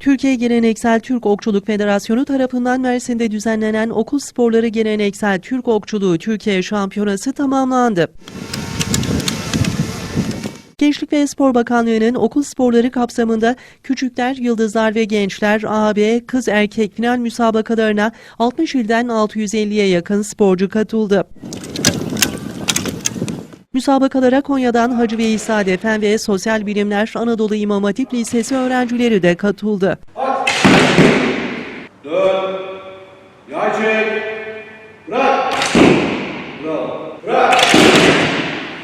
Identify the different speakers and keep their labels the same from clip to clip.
Speaker 1: Türkiye Geleneksel Türk Okçuluk Federasyonu tarafından Mersin'de düzenlenen Okul Sporları Geleneksel Türk Okçuluğu Türkiye Şampiyonası tamamlandı. Gençlik ve Spor Bakanlığı'nın okul sporları kapsamında küçükler, yıldızlar ve gençler AB kız erkek final müsabakalarına 60 ilden 650'ye yakın sporcu katıldı. Müsabakalara Konya'dan Hacı Veysade Efendi ve Sosyal Bilimler Anadolu İmam Hatip Lisesi öğrencileri de katıldı.
Speaker 2: Dön. Bravo. Bırak.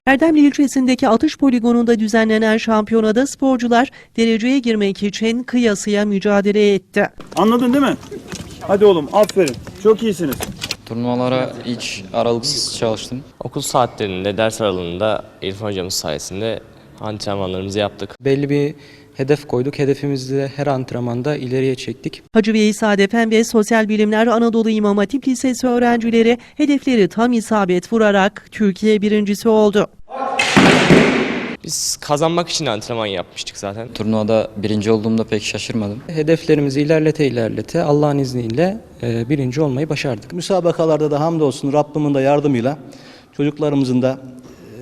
Speaker 1: Erdemli ilçesindeki atış poligonunda düzenlenen şampiyonada sporcular dereceye girmek için kıyasıya mücadele etti.
Speaker 3: Anladın değil mi? Hadi oğlum aferin. Çok iyisiniz.
Speaker 4: Turnuvalara hiç aralıksız çalıştım.
Speaker 5: Okul saatlerinde, ders aralığında İrfan hocamız sayesinde antrenmanlarımızı yaptık.
Speaker 6: belli bir hedef koyduk. Hedefimizi de her antrenmanda ileriye çektik.
Speaker 1: Hacı Veysade Efendi ve Sosyal Bilimler Anadolu İmam Hatip Lisesi öğrencileri hedefleri tam isabet vurarak Türkiye birincisi oldu.
Speaker 5: Biz kazanmak için antrenman yapmıştık zaten.
Speaker 4: Turnuvada birinci olduğumda pek şaşırmadım.
Speaker 6: Hedeflerimizi ilerlete ilerlete Allah'ın izniyle e, birinci olmayı başardık.
Speaker 7: Müsabakalarda da hamdolsun Rabbimin de yardımıyla çocuklarımızın da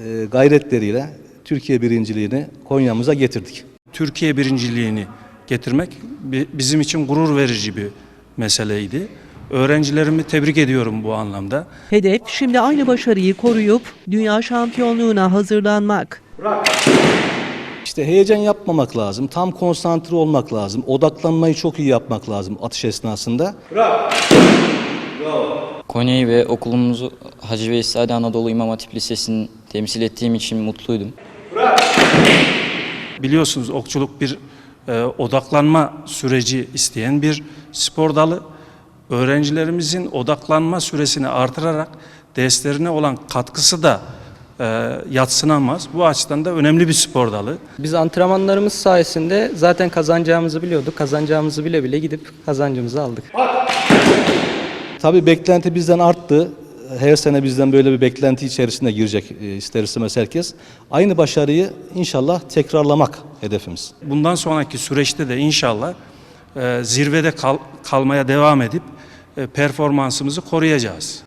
Speaker 7: e, gayretleriyle Türkiye birinciliğini Konya'mıza getirdik.
Speaker 3: Türkiye birinciliğini getirmek bi- bizim için gurur verici bir meseleydi. Öğrencilerimi tebrik ediyorum bu anlamda.
Speaker 1: Hedef şimdi aynı başarıyı koruyup dünya şampiyonluğuna hazırlanmak.
Speaker 7: İşte heyecan yapmamak lazım, tam konsantre olmak lazım, odaklanmayı çok iyi yapmak lazım atış esnasında.
Speaker 4: Konya'yı ve okulumuzu Hacı Veysade Anadolu İmam Hatip Lisesi'ni temsil ettiğim için mutluydum.
Speaker 3: Biliyorsunuz okçuluk bir e, odaklanma süreci isteyen bir spor dalı. Öğrencilerimizin odaklanma süresini artırarak derslerine olan katkısı da e, yatsınamaz. Bu açıdan da önemli bir spor dalı.
Speaker 6: Biz antrenmanlarımız sayesinde zaten kazanacağımızı biliyorduk. Kazanacağımızı bile bile gidip kazancımızı aldık.
Speaker 7: Tabii beklenti bizden arttı. Her sene bizden böyle bir beklenti içerisinde girecek e, ister istemez herkes. Aynı başarıyı inşallah tekrarlamak hedefimiz.
Speaker 3: Bundan sonraki süreçte de inşallah e, zirvede kal- kalmaya devam edip e, performansımızı koruyacağız.